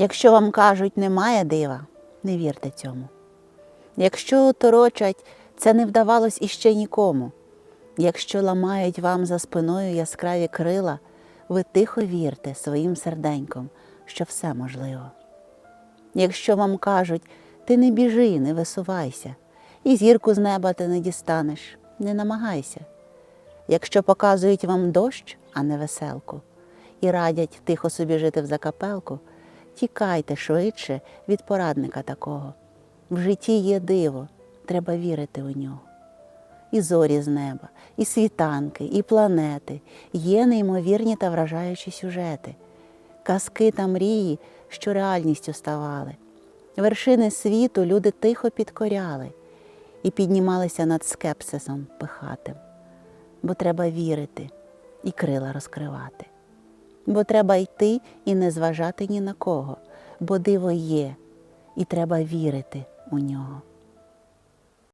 Якщо вам кажуть, немає дива, не вірте цьому. Якщо торочать, це не вдавалось іще нікому. Якщо ламають вам за спиною яскраві крила, ви тихо вірте своїм серденьком, що все можливо. Якщо вам кажуть, ти не біжи, не висувайся, і зірку з неба ти не дістанеш, не намагайся. Якщо показують вам дощ, а не веселку, і радять тихо собі жити в закапелку, тікайте швидше від порадника такого. В житті є диво, треба вірити у нього. І зорі з неба, і світанки, і планети, є неймовірні та вражаючі сюжети, казки та мрії, що реальністю ставали. Вершини світу люди тихо підкоряли і піднімалися над скепсисом пихатим. Бо треба вірити і крила розкривати. Бо треба йти і не зважати ні на кого, бо диво є, і треба вірити у нього.